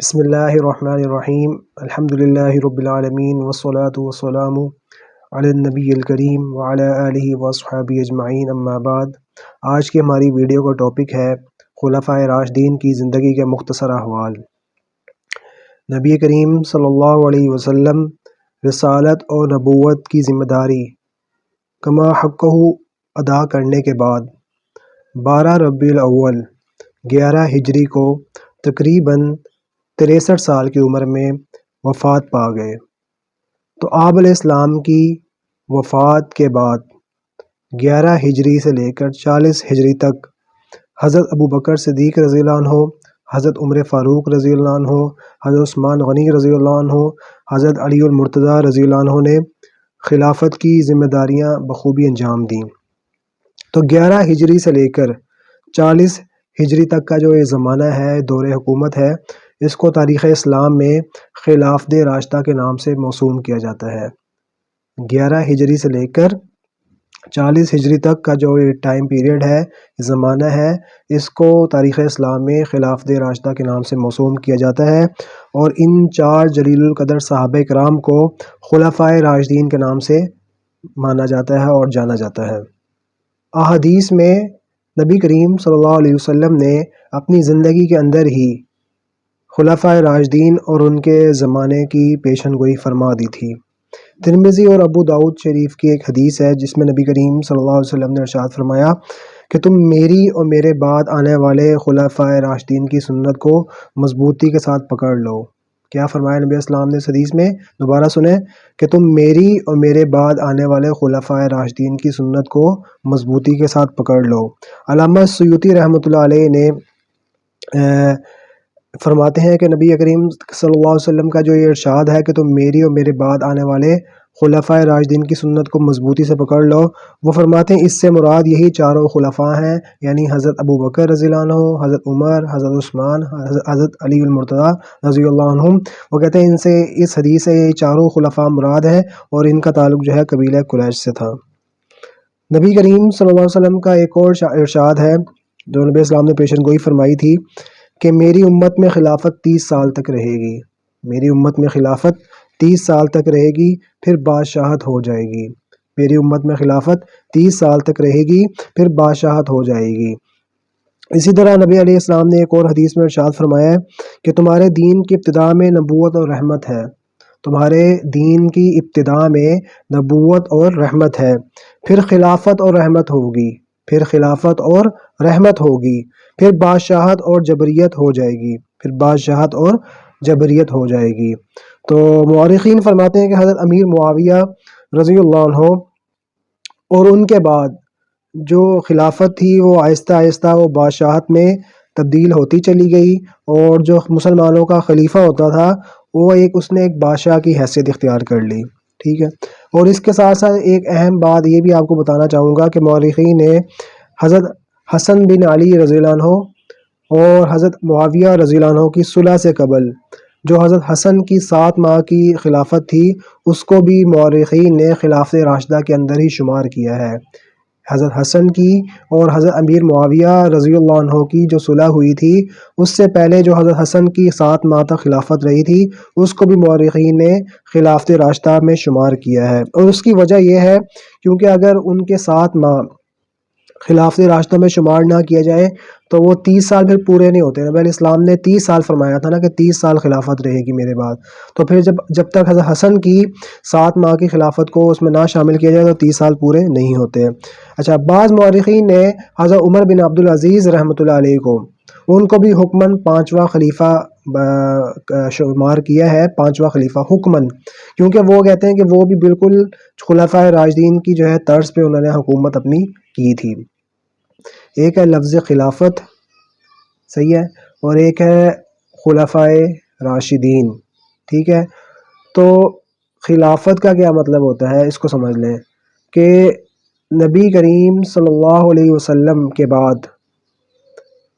بسم اللہ الرحمن الرحیم، الحمد للہ رب العالمین، والصلاة والسلام علی النبی الکریم وعلی آلہ وصحابہ اجمعین، اما بعد۔ آج کی ہماری ویڈیو کا ٹاپک ہے خلفۂ راشدین کی زندگی کے مختصر احوال۔ نبی کریم صلی اللہ علیہ وسلم رسالت اور نبوت کی ذمہ داری کما حقہ ادا کرنے کے بعد بارہ ربیع الاول، گیارہ ہجری کو تقریباً تریسٹھ سال کی عمر میں وفات پا گئے۔ تو آب علیہ السلام کی وفات کے بعد گیارہ ہجری سے لے کر چالیس ہجری تک حضرت ابو بکر صدیق رضی اللہ عنہ، حضرت عمر فاروق رضی اللہ عنہ، حضرت عثمان غنی رضی اللہ عنہ، حضرت علی المرتضیٰ رضی اللہ عنہ نے خلافت کی ذمہ داریاں بخوبی انجام دیں۔ تو گیارہ ہجری سے لے کر چالیس ہجری تک کا جو یہ زمانہ ہے، دور حکومت ہے اس کو تاریخ اسلام میں خلافت راشدہ کے نام سے موسوم کیا جاتا ہے۔ گیارہ ہجری سے لے کر چالیس ہجری تک کا جو ٹائم پیریڈ ہے، زمانہ ہے، اس کو تاریخ اسلام میں خلافت راشدہ کے نام سے موسوم کیا جاتا ہے۔ اور ان چار جلیل القدر صحابہ کرام کو خلفۂ راشدین کے نام سے مانا جاتا ہے اور جانا جاتا ہے۔ احادیث میں نبی کریم صلی اللہ علیہ وسلم نے اپنی زندگی کے اندر ہی خلفۂ راجدین اور ان کے زمانے کی پیشن گوئی فرما دی تھی۔ ترمزی اور ابو داود شریف کی ایک حدیث ہے جس میں نبی کریم صلی اللہ علیہ وسلم نے ارشاد فرمایا کہ تم میری اور میرے بعد آنے والے خلفۂ راشدین کی سنت کو مضبوطی کے ساتھ پکڑ لو۔ کیا فرمایا نبی اسلام نے اس حدیث میں؟ دوبارہ سنیں کہ تم میری اور میرے بعد آنے والے خلفۂ راشدین کی سنت کو مضبوطی کے ساتھ پکڑ لو۔ علامہ سیوتی رحمۃ اللہ علیہ نے فرماتے ہیں کہ نبی کریم صلی اللہ علیہ وسلم کا جو یہ ارشاد ہے کہ تم میری اور میرے بعد آنے والے خلفۂ راجدین کی سنت کو مضبوطی سے پکڑ لو، وہ فرماتے ہیں اس سے مراد یہی چاروں خلفاء ہیں یعنی حضرت ابو بکر رضی اللہ عنہ، حضرت عمر، حضرت عثمان، حضرت علی المرتضیٰ رضی اللہ عنہ وہ کہتے ہیں ان سے اس حدیث سے یہ چاروں خلفاء مراد ہے اور ان کا تعلق جو ہے قبیلہ قریش سے تھا۔ نبی کریم صلی اللہ علیہ وسلم کا ایک اور ارشاد ہے، جو نبی اسلام نے پیشن گوئی فرمائی تھی۔ کہ میری امت میں خلافت تیس سال تک رہے گی۔ میری امت میں خلافت تیس سال تک رہے گی، پھر بادشاہت ہو جائے گی۔ میری امت میں خلافت تیس سال تک رہے گی، پھر بادشاہت ہو جائے گی۔ اسی طرح نبی علیہ السلام نے ایک اور حدیث میں ارشاد فرمایا ہے کہ تمہارے دین کی ابتدا میں نبوت اور رحمت ہے۔ تمہارے دین کی ابتدا میں نبوت اور رحمت ہے۔ پھر خلافت اور رحمت ہوگی۔ پھر خلافت اور رحمت ہوگی، پھر بادشاہت اور جبریت ہو جائے گی، پھر بادشاہت اور جبریت ہو جائے گی۔ تو مورخین فرماتے ہیں کہ حضرت امیر معاویہ رضی اللہ عنہ اور ان کے بعد جو خلافت تھی، وہ آہستہ آہستہ وہ بادشاہت میں تبدیل ہوتی چلی گئی اور جو مسلمانوں کا خلیفہ ہوتا تھا، وہ ایک اس نے ایک بادشاہ کی حیثیت اختیار کر لی۔ ٹھیک ہے۔ اور اس کے ساتھ ساتھ ایک اہم بات یہ بھی آپ کو بتانا چاہوں گا کہ مورخین نے حضرت حسن بن علی رضی اللہ عنہ اور حضرت معاویہ رضی اللہ عنہ کی صلح سے قبل، جو حضرت حسن کی سات ماہ کی خلافت تھی، اس کو بھی مورخین نے خلافت راشدہ کے اندر ہی شمار کیا ہے۔ حضرت حسن کی اور حضرت امیر معاویہ رضی اللہ عنہ کی جو صلح ہوئی تھی، اس سے پہلے جو حضرت حسن کی سات ماہ تک خلافت رہی تھی، اس کو بھی مورخین نے خلافت راستہ میں شمار کیا ہے۔ اور اس کی وجہ یہ ہے کیونکہ اگر ان کے سات ماہ خلاف راستوں میں شمار نہ کیا جائے، تو وہ تیس سال پھر پورے نہیں ہوتے۔ نبی علیہ السلام نے تیس سال فرمایا تھا نا کہ تیس سال خلافت رہے گی میرے بعد۔ تو پھر جب جب تک حضرت حسن کی سات ماہ کی خلافت کو اس میں نہ شامل کیا جائے، تو تیس سال پورے نہیں ہوتے۔ اچھا بعض مورخین نے حضرت عمر بن عبدالعزیز رحمۃ اللہ علیہ کو، ان کو بھی حکمن پانچواں خلیفہ شمار کیا ہے، پانچواں خلیفہ حکمن۔ کیونکہ وہ کہتے ہیں کہ وہ بھی بالکل خلفۂ راجدین کی جو ہے طرز پہ انہوں نے حکومت اپنی کی تھی۔ ایک ہے لفظ خلافت، صحیح ہے، اور ایک ہے خلفۂ راشدین، ٹھیک ہے؟ تو خلافت کا کیا مطلب ہوتا ہے؟ اس کو سمجھ لیں کہ نبی کریم صلی اللہ علیہ وسلم کے بعد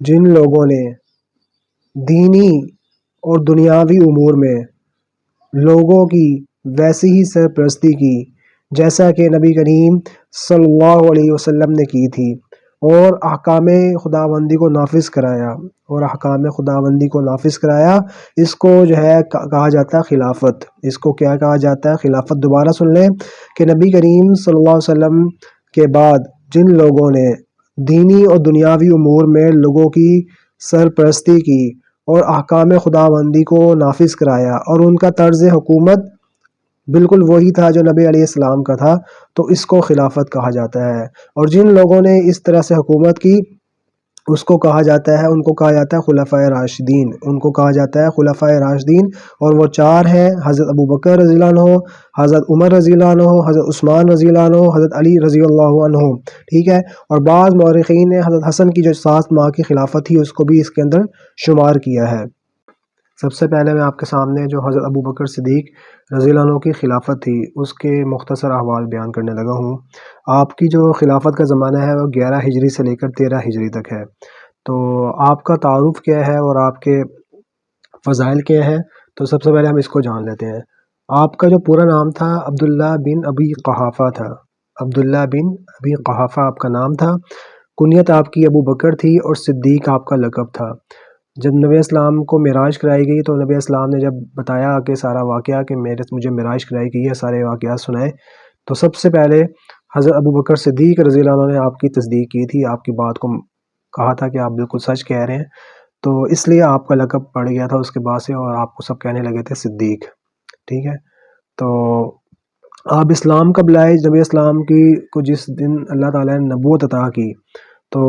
جن لوگوں نے دینی اور دنیاوی امور میں لوگوں کی ویسی ہی سرپرستی کی جیسا کہ نبی کریم صلی اللہ علیہ وسلم نے کی تھی۔ اور احکام خداوندی کو نافذ کرایا، اور احکام خداوندی کو نافذ کرایا، اس کو جو ہے کہا جاتا ہے خلافت۔ اس کو کیا کہا جاتا ہے؟ خلافت دوبارہ سن لیں کہ نبی کریم صلی اللہ علیہ وسلم کے بعد جن لوگوں نے دینی اور دنیاوی امور میں لوگوں کی سرپرستی کی اور احکام خداوندی کو نافذ کرایا اور ان کا طرز حکومت بالکل وہی تھا جو نبی علیہ السلام کا تھا، تو اس کو خلافت کہا جاتا ہے۔ اور جن لوگوں نے اس طرح سے حکومت کی، اس کو کہا جاتا ہے، ان کو کہا جاتا ہے خلفۂ راشدین۔ ان کو کہا جاتا ہے خلفۂ راشدین۔ اور وہ چار ہیں، حضرت ابو بکر رضی اللہ عنہ، حضرت عمر رضی اللہ عنہ، حضرت عثمان رضی اللہ عنہ، حضرت علی رضی اللہ عنہ۔ ٹھیک ہے؟ اور بعض مورخین نے حضرت حسن کی جو سات ماہ کی خلافت تھی، اس کو بھی اس کے اندر شمار کیا ہے۔ سب سے پہلے میں آپ کے سامنے جو حضرت ابو بکر صدیق رضی اللہ عنہ کی خلافت تھی، اس کے مختصر احوال بیان کرنے لگا ہوں۔ آپ کی جو خلافت کا زمانہ ہے، وہ گیارہ ہجری سے لے کر تیرہ ہجری تک ہے۔ تو آپ کا تعارف کیا ہے اور آپ کے فضائل کیا ہے تو سب سے پہلے ہم اس کو جان لیتے ہیں۔ آپ کا جو پورا نام تھا، عبداللہ بن ابی قحافہ تھا۔ عبداللہ بن ابی قحافہ آپ کا نام تھا۔ کنیت آپ کی ابو بکر تھی اور صدیق آپ کا لقب تھا۔ جب نبی اسلام کو معراج کرائی گئی تو نبی اسلام نے جب بتایا کہ سارا واقعہ کہ میرے مجھے معراج کرائی گئی ہے، سارے واقعات سنائے، تو سب سے پہلے حضرت ابو بکر صدیق رضی اللہ عنہ نے آپ کی تصدیق کی تھی، آپ کی بات کو کہا تھا کہ آپ بالکل سچ کہہ رہے ہیں۔ تو اس لیے آپ کا لقب پڑ گیا تھا اس کے بعد سے اور آپ کو سب کہنے لگے تھے صدیق، ٹھیک ہے؟ تو آپ اسلام کب لائے نبی اسلام کی کو جس دن اللہ تعالیٰ نے نبوت عطا کی، تو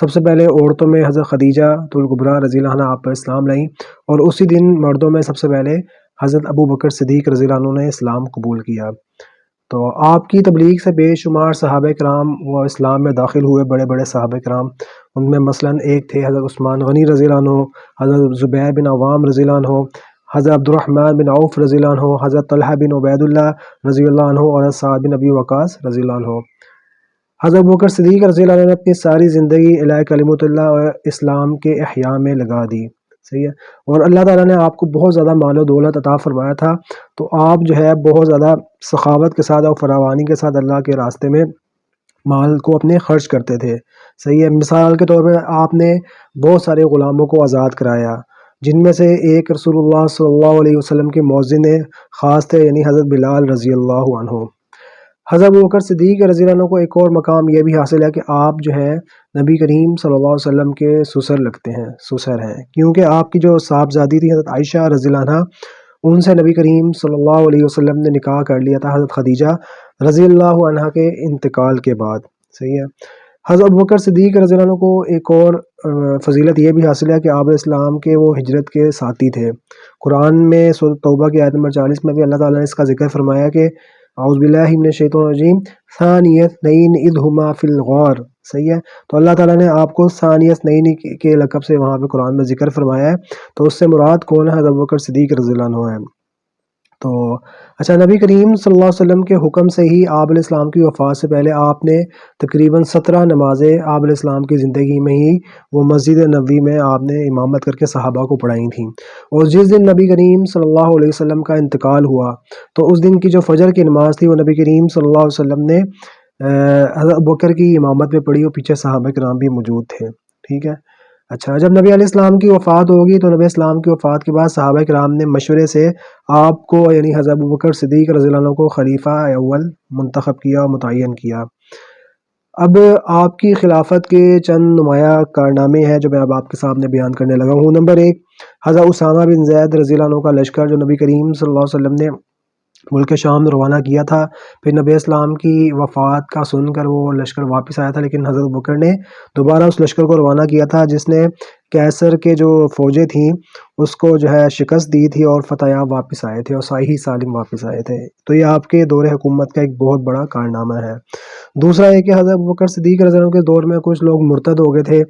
سب سے پہلے عورتوں میں حضرت خدیجہ طلقبرا رضی اللہ عنہ آپ پر اسلام لائیں اور اسی دن مردوں میں سب سے پہلے حضرت ابو بکر صدیق رضی اللہ عنہ نے اسلام قبول کیا۔ تو آپ کی تبلیغ سے بے شمار صحابہ کرام وہ اسلام میں داخل ہوئے بڑے بڑے صحابہ کرام۔ ان میں مثلا ایک تھے حضرت عثمان غنی رضی اللہ عنہ، حضرت زبیر بن عوام رضی اللہ عنہ، حضرت عبد الرحمن بن عوف رضی اللہ عنہ، حضرت طلحہ بن عبید اللہ رضی اللہ عنہ اور سعد بن ابی وقاص رضی اللہ عنہ۔ حضرت بکر صدیق رضی اللہ عنہ نے اپنی ساری زندگی علیہ کلیمت اللہ اور اسلام کے احیاء میں لگا دی۔ صحیح ہے؟ اور اللہ تعالیٰ نے آپ کو بہت زیادہ مال و دولت عطا فرمایا تھا۔ تو آپ جو ہے بہت زیادہ سخاوت کے ساتھ اور فراوانی کے ساتھ اللہ کے راستے میں مال کو اپنے خرچ کرتے تھے۔ صحیح ہے؟ مثال کے طور پہ آپ نے بہت سارے غلاموں کو آزاد کرایا، جن میں سے ایک رسول اللہ صلی اللہ علیہ وسلم کے موزن خاص تھے یعنی حضرت بلال رضی اللہ عنہ۔ حضرت بکر صدیق رضی اللہ عنہ کو ایک اور مقام یہ بھی حاصل ہے کہ آپ جو ہے نبی کریم صلی اللہ علیہ وسلم کے سسر لگتے ہیں، سسر ہیں۔ کیونکہ آپ کی جو صاحبزادی تھی، حضرت عائشہ رضی اللہ عنہ، ان سے نبی کریم صلی اللہ علیہ وسلم نے نکاح کر لیا تھا، حضرت خدیجہ رضی اللہ عنہ کے انتقال کے بعد۔ صحیح ہے۔ حضرت بکر صدیق رضی اللہ عنہ کو ایک اور فضیلت یہ بھی حاصل ہے کہ آپ اسلام کے وہ ہجرت کے ساتھی تھے۔ قرآن میں توبہ کی آیت نمبر چالیس میں بھی اللہ تعالیٰ نے اس کا ذکر فرمایا کہ اعوذ باللہ من الشیطان الرجیم، ثانیت نین ادھما فی الغور صحیح ہے؟ تو اللہ تعالیٰ نے آپ کو ثانیت نین کے لقب سے وہاں پہ قرآن میں ذکر فرمایا ہے۔ تو اس سے مراد کون ہے؟ حضرت بکر صدیق رضی اللہ عنہ ہے تو اچھا نبی کریم صلی اللہ علیہ وسلم کے حکم سے ہی آب علیہ السلام کی وفات سے پہلے آپ نے تقریباً سترہ نمازیں آب علیہ السلام کی زندگی میں ہی وہ مسجد نبی میں آپ نے امامت کر کے صحابہ کو پڑھائی تھیں۔ اور جس دن نبی کریم صلی اللہ علیہ وسلم کا انتقال ہوا، تو اس دن کی جو فجر کی نماز تھی، وہ نبی کریم صلی اللہ علیہ وسلم نے حضرت بکر کی امامت میں پڑھی اور پیچھے صحابہ کرام بھی موجود تھے۔ ٹھیک ہے؟ اچھا جب نبی علیہ السلام کی وفات ہوگی تو نبی اسلام کی وفات کے بعد صحابہ کرام نے مشورے سے آپ کو یعنی حضرت بکر صدیق رضی اللہ عنہ کو خلیفہ اول منتخب کیا اور متعین کیا۔ اب آپ کی خلافت کے چند نمایاں کارنامے ہیں جو میں اب آپ کے سامنے بیان کرنے لگا ہوں۔ نمبر ایک، حضرت اسامہ بن زید رضی اللہ عنہ کا لشکر جو نبی کریم صلی اللہ علیہ وسلم نے ملک شام روانہ کیا تھا۔ پھر نبی اسلام کی وفات کا سن کر وہ لشکر واپس آیا تھا، لیکن حضرت بکر نے دوبارہ اس لشکر کو روانہ کیا تھا، جس نے کیسر کے جو فوجیں تھیں، اس کو جو ہے شکست دی تھی اور فتح واپس آئے تھے اور صحیح سالم واپس آئے تھے۔ تو یہ آپ کے دور حکومت کا ایک بہت بڑا کارنامہ ہے۔ دوسرا یہ کہ حضرت بکر صدیق رضی اللہ کے دور میں کچھ لوگ مرتد ہو گئے تھے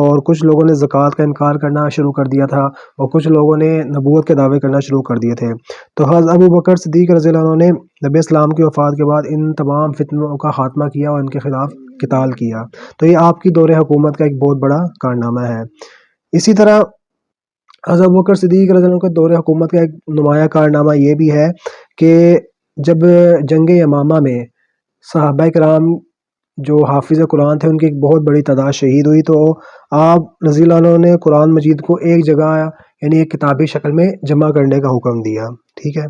اور کچھ لوگوں نے زکوٰۃ کا انکار کرنا شروع کر دیا تھا اور کچھ لوگوں نے نبوت کے دعوے کرنا شروع کر دیے تھے۔ تو حضرت ابو بکر صدیق رضی اللہ عنہ نے نبی اسلام کی وفات کے بعد ان تمام فتنوں کا خاتمہ کیا اور ان کے خلاف قتال کیا۔ تو یہ آپ کی دور حکومت کا ایک بہت بڑا کارنامہ ہے۔ اسی طرح حضرت بکر صدیق رضی اللہ عنہ کے دور حکومت کا ایک نمایاں کارنامہ یہ بھی ہے کہ جب جنگ یمامہ میں صحابہ کرام جو حافظ قرآن تھے، ان کی ایک بہت بڑی تعداد شہید ہوئی۔ تو آپ رضی اللہ عنہ نے قرآن مجید کو ایک جگہ یعنی ایک کتابی شکل میں جمع کرنے کا حکم دیا، ٹھیک ہے؟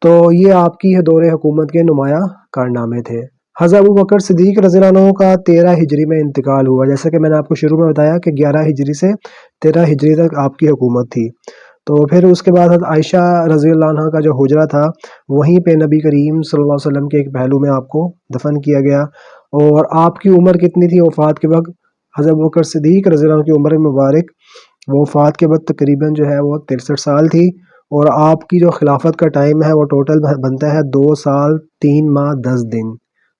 تو یہ آپ کی دور حکومت کے نمایاں کارنامے تھے۔ حضرت ابو بکر صدیق رضی اللہ عنہ کا تیرہ ہجری میں انتقال ہوا۔ جیسا کہ میں نے آپ کو شروع میں بتایا کہ گیارہ ہجری سے تیرہ ہجری تک آپ کی حکومت تھی۔ تو پھر اس کے بعد عائشہ رضی اللہ عنہ کا جو حجرہ تھا، وہیں پہ نبی کریم صلی اللہ علیہ وسلم کے ایک پہلو میں آپ کو دفن کیا گیا۔ اور آپ کی عمر کتنی تھی وفات کے وقت؟ حضرت بکر صدیق رضی اللہ عنہ کی عمر مبارک۔ وہ وفات کے وقت تقریباً جو ہے وہ ترسٹھ سال تھی۔ اور آپ کی جو خلافت کا ٹائم ہے وہ ٹوٹل بنتا ہے دو سال تین ماہ دس دن۔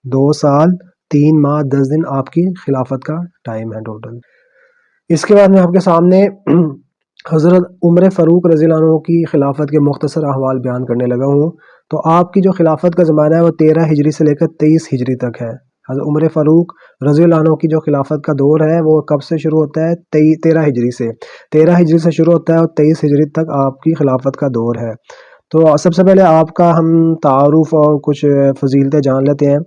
دو سال تین ماہ دس دن آپ کی خلافت کا ٹائم ہے ٹوٹل۔ اس کے بعد میں آپ کے سامنے حضرت عمر فاروق رضی اللہ عنہ کی خلافت کے مختصر احوال بیان کرنے لگا ہوں۔ تو آپ کی جو خلافت کا زمانہ ہے وہ تیرہ ہجری سے لے کر تیئیس ہجری تک ہے۔ حضرت عمر فاروق رضی اللہ عنہ کی جو خلافت کا دور ہے وہ کب سے شروع ہوتا ہے؟ تیرہ ہجری سے۔ تیرہ ہجری سے شروع ہوتا ہے اور تیئیس ہجری تک آپ کی خلافت کا دور ہے۔ تو سب سے پہلے آپ کا ہم تعارف اور کچھ فضیلتیں جان لیتے ہیں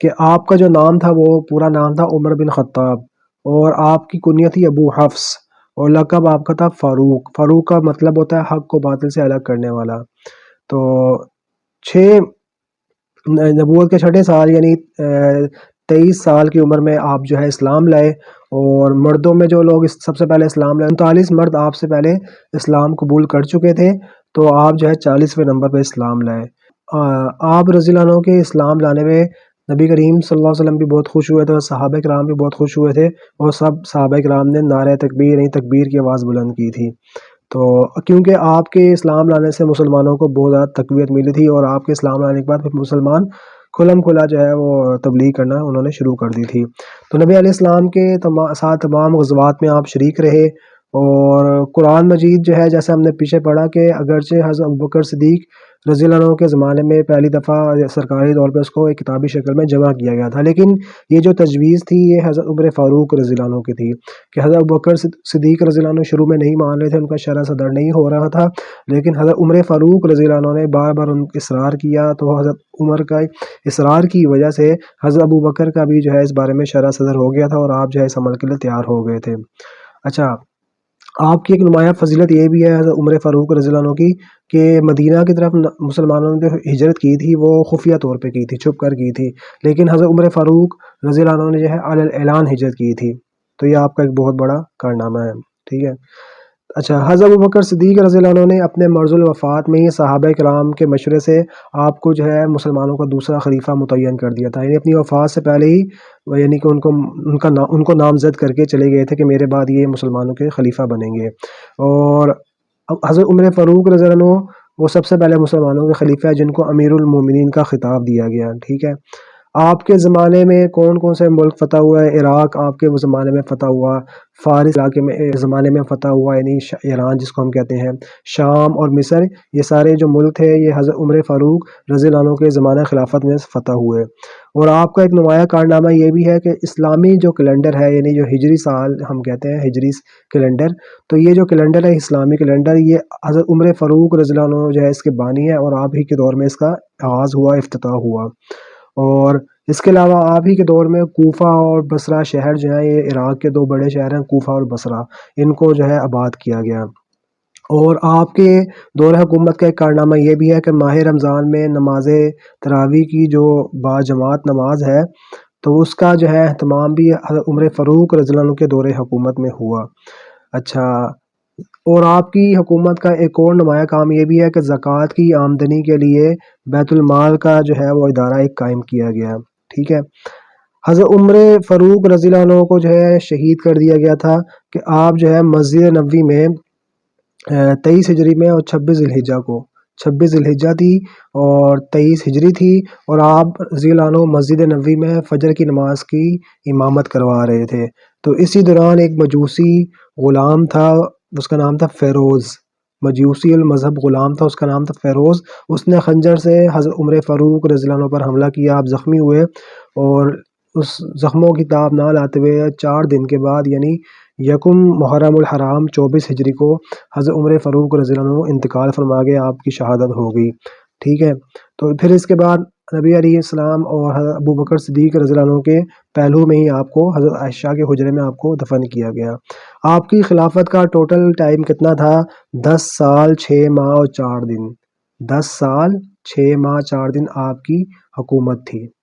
کہ آپ کا جو نام تھا وہ پورا نام تھا عمر بن خطاب اور آپ کی کنیت تھی ابو حفظ اور لقب آپ کا تھا فاروق۔ فاروق کا مطلب ہوتا ہے حق کو باطل سے الگ کرنے والا۔ تو چھ نبوت کے چھٹے سال یعنی تیئیس سال کی عمر میں آپ جو ہے اسلام لائے اور مردوں میں جو لوگ سب سے پہلے اسلام لائے، انتالیس مرد آپ سے پہلے اسلام قبول کر چکے تھے۔ تو آپ جو ہے چالیسویں نمبر پہ اسلام لائے۔ آپ رضی اللہ عنہ کے اسلام لانے میں نبی کریم صلی اللہ علیہ وسلم بھی بہت خوش ہوئے تھے اور صحابہ کرام بھی بہت خوش ہوئے تھے اور سب صحابہ کرام نے نعرہ تکبیر نہیں تکبیر کی آواز بلند کی تھی۔ تو کیونکہ آپ کے اسلام لانے سے مسلمانوں کو بہت زیادہ تقویت ملی تھی اور آپ کے اسلام لانے کے بعد پھر مسلمان کھلم کھلا جو ہے وہ تبلیغ کرنا انہوں نے شروع کر دی تھی۔ تو نبی علیہ السلام کے ساتھ تمام غزوات میں آپ شریک رہے اور قرآن مجید جو ہے جیسے ہم نے پیچھے پڑھا کہ اگرچہ حضرت بکر صدیق رضی اللہ عنہ کے زمانے میں پہلی دفعہ سرکاری طور پہ اس کو ایک کتابی شکل میں جمع کیا گیا تھا، لیکن یہ جو تجویز تھی، یہ حضرت عمر فاروق رضی اللہ عنہ کی تھی کہ حضرت بکر صدیق رضی اللہ عنہ شروع میں نہیں مان رہے تھے، ان کا شرح صدر نہیں ہو رہا تھا، لیکن حضرت عمر فاروق رضی اللہ عنہ نے بار بار ان اصرار کیا تو حضرت عمر کا اصرار کی وجہ سے حضرت ابو بکر کا بھی جو ہے اس بارے میں شرح صدر ہو گیا تھا اور آپ جو ہے اس عمل کے لیے تیار ہو گئے تھے۔ اچھا آپ کی ایک نمایاں فضیلت یہ بھی ہے حضرت عمر فاروق رضی اللہ عنہ کی کہ مدینہ کی طرف مسلمانوں نے جو ہجرت کی تھی وہ خفیہ طور پہ کی تھی، چھپ کر کی تھی۔ لیکن حضرت عمر فاروق رضی اللہ عنہ نے جو ہے اعلان ہجرت کی تھی۔ تو یہ آپ کا ایک بہت بڑا کارنامہ ہے، ٹھیک ہے۔ اچھا حضرت بکر صدیق رضی اللہ عنہ نے اپنے مرض الوفات میں ہی صحابہ کرام کے مشورے سے آپ کو جو ہے مسلمانوں کا دوسرا خلیفہ متعین کر دیا تھا۔ یعنی اپنی وفات سے پہلے ہی یعنی کہ ان کو، ان کا نام ان کو نامزد کر کے چلے گئے تھے کہ میرے بعد یہ مسلمانوں کے خلیفہ بنیں گے۔ اور حضرت عمر فاروق رضی اللہ عنہ وہ سب سے پہلے مسلمانوں کے خلیفہ ہیں جن کو امیر المومنین کا خطاب دیا گیا، ٹھیک ہے۔ آپ کے زمانے میں کون کون سے ملک فتح ہوا ہے عراق آپ کے زمانے میں فتح ہوا، فارس علاقے میں، زمانے میں فتح ہوا یعنی ایران جس کو ہم کہتے ہیں۔ شام اور مصر، یہ سارے جو ملک تھے، یہ حضرت عمر فاروق رضی اللہ عنہ کے زمانہ خلافت میں فتح ہوئے۔ اور آپ کا ایک نمایاں کارنامہ یہ بھی ہے کہ اسلامی جو کیلنڈر ہے یعنی جو ہجری سال ہم کہتے ہیں، ہجری کیلنڈر، تو یہ جو کیلنڈر ہے، اسلامی کیلنڈر، یہ حضرت عمر فاروق رضی اللہ عنہ جو ہے، اس کے بانی ہے اور آپ ہی کے دور میں اس کا آغاز ہوا، افتتاح ہوا۔ اور اس کے علاوہ آپ ہی کے دور میں کوفہ اور بصرہ شہر جو ہیں، یہ عراق کے دو بڑے شہر ہیں، کوفہ اور بصرہ، ان کو جو ہے آباد کیا گیا۔ اور آپ کے دور حکومت کا ایک کارنامہ یہ بھی ہے کہ ماہ رمضان میں نماز تراوی کی جو با جماعت نماز ہے، تو اس کا جو ہے اہتمام بھی عمر فاروق رضی اللہ عنہ کے دور حکومت میں ہوا۔ اچھا اور آپ کی حکومت کا ایک اور نمایاں کام یہ بھی ہے کہ زکوٰۃ کی آمدنی کے لیے بیت المال کا جو ہے وہ ادارہ ایک قائم کیا گیا، ٹھیک ہے؟ حضرت عمر فاروق رضی اللہ عنہ کو جو ہے شہید کر دیا گیا تھا کہ آپ جو ہے مسجد نبوی میں تیئیس ہجری میں اور چھبیس الحجہ کو، چھبیس الحجہ تھی اور تیئیس ہجری تھی اور آپ رضی اللہ عنہ مسجد نبوی میں فجر کی نماز کی امامت کروا رہے تھے۔ تو اسی دوران ایک مجوسی غلام تھا اس کا نام تھا فیروز، مجوسی المذہب غلام تھا، اس کا نام تھا فیروز۔ اس نے خنجر سے حضرت عمر فاروق رضی اللہ عنہ پر حملہ کیا، آپ زخمی ہوئے اور اس زخموں کی تاب نہ لاتے ہوئے چار دن کے بعد یعنی یکم محرم الحرام چوبیس ہجری کو حضرت عمر فاروق رضی اللہ عنہ انتقال فرما گئے آپ کی شہادت ہو گئی۔ ٹھیک ہے، تو پھر اس کے بعد نبی علیہ السلام اور حضرت ابو بکر صدیق رضی اللہ عنہ کے پہلو میں ہی آپ کو حضرت عائشہ کے حجرے میں آپ کو دفن کیا گیا۔ آپ کی خلافت کا ٹوٹل ٹائم کتنا تھا؟ دس سال، چھ ماہ اور چار دن۔ دس سال، چھ ماہ، چار دن آپ کی حکومت تھی۔